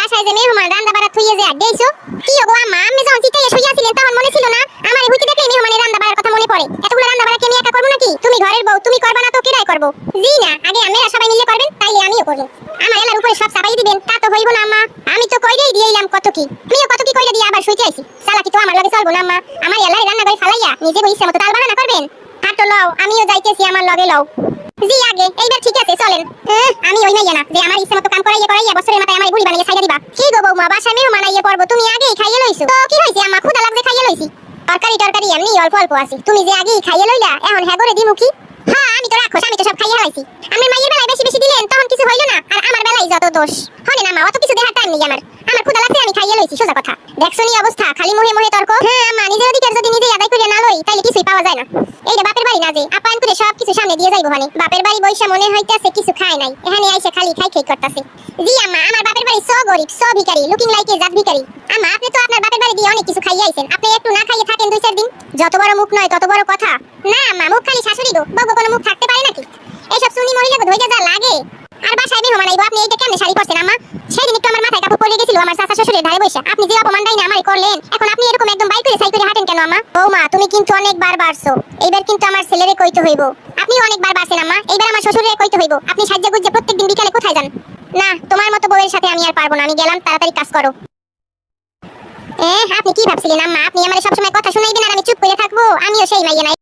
বাসায় যে মেহমান রান্না বাড়া থইয়ে যে আড্ডাইছো কি গো, আম্মা? আমি যখন চিটাইয়ে শুইয়াছিলেন, তখন মনে ছিল না আমার হুইতে দেখলে মেহমানের রান্না বাড়ার কথা মনে পড়ে। এতগুলো রান্না বাড়া কি আমি একা করব নাকি? তুমি ঘরের বউ, তুমি করবা না তো কেডাই করব? জি না, আগে আমরা সবাই মিলে করবেন, তাইলে আমিও করব। আমার এলার উপরে সব চাপাই দিবেন, তা তো হইব না, আম্মা। আমি তো কইরেই দিয়েইলাম কত কি। আমিও কত কি কইরে দিয়ে আবার শুইতে আইছি। সালা কি তো আমার লগে চলবো না, আম্মা? আমার এলাই রান্না করে ফালাইয়া নিজে ইচ্ছা মতো তাল বাহানা করবেন? হাঁটো লও, আমিও যাইতেছি, আমার লগে লও। জি, আগে, এইবার ঠিক আছে চলেন এহ, আমি ওই মাইয়া না যে আমার ইচ্ছা মতো কাম করাইয়া করাইয়া বছরের মাথায় আমার বুড়ি বানিয়ে খাইয়া দিবা? কি গো বৌমা, বাসায় মেহমান আইয়া পড়ব তুমি আগেই খাইয়ে লইছো। তো কি হইছে আমা ক্ষুধা লাগছে খাইয়ে লইছি। তরকারি টরকারি এমনি অল্প অল্প আছে। তুমি যে আগেই খাইয়ে লইলা, এখন হ্যাঁ করে দিমু কি? হ্যাঁ আমি তো রাখো আমি তো সব খাইয়ে লাইছি আমার মাইয়ের বেলায় বেশি বেশি দিলেন, তখন কিছু হইল না? আর আমার বেলায় যত দোষ। হনে না মা অত কিছু দেখার টাইম নেই আমার। আমার ক্ষুধা লাগছে, আমি খাইয়ে লইছি, সোজা কথা। দেখছ নি অবস্থা? খালি মুহে মুহে তর্ক। হ্যাঁ মা নিজের অধিকার যদি নিজেই আদায় করে না লই, তাইলে কিছুই পাওয়া যায় না। এইটা বাপের বাড়ি না যে। আপায়ন করে সব কিছু সামনে দিয়ে যাইবো মানে বাপের বাড়ি বইসা মনে হইতাছে, কিছু খায় নাই। এখানে আইসা খালি খাই খাই করতাছে। জি, আম্মা আমার বাপের বাড়ি সো গরিব সো ভিখারি লুকিং লাইক এ জাত ভিখারি। আম্মা, আপনি তো আপনার বাপের বাড়ি দিয়ে অনেক কিছু খাইয়ে আইছেন। আপনি একটু না খাইয়ে থাকেন দুই চার দিন। যত বড় মুখ নয়, তত বড় কথা। না, আম্মা মুখ খালি শাশুড়ি গো। বউ কোনো মুখ থাকতে পারে নাকি? এইসব শুনি মহিলা গো ধৈর্য যা লাগে। আর বাসায় মেহমান আইবো আপনি এইটা কেমনে শাড়ি পরছেন, আম্মা? সেদিন একটু আমার মাথায় কাপড় পরে গেছিল, আমার চাচা শ্বশুরের ধারে বসে আপনি যে অপমানটাই না আমায় করলেন, এখন আপনি এরকম একদম বাইক করে সাই করে হাঁটেন কেন, আম্মা? বৌমা তুমি কিন্তু অনেকবার বাড়ছো। এইবার কিন্তু আমার ছেলেরে কইতে হইব। আপনি অনেকবার বাড়ছেন, আম্মা। এইবার আমার শ্বশুরের কইতে হইব। আপনি সাজ্জা গুজ্জে প্রত্যেকদিন বিকালে কোথায় যান? না, তোমার মতো বউয়ের সাথে আমি আর পারব না। আমি গেলাম, তাড়াতাড়ি কাজ করো। এ, আপনি কি ভাবছিলেন আম্মা? আমার সবসময় কথা শুনাইবেন আর আমি চুপ করে থাকব? আমিও সেই মাইয়া নাই।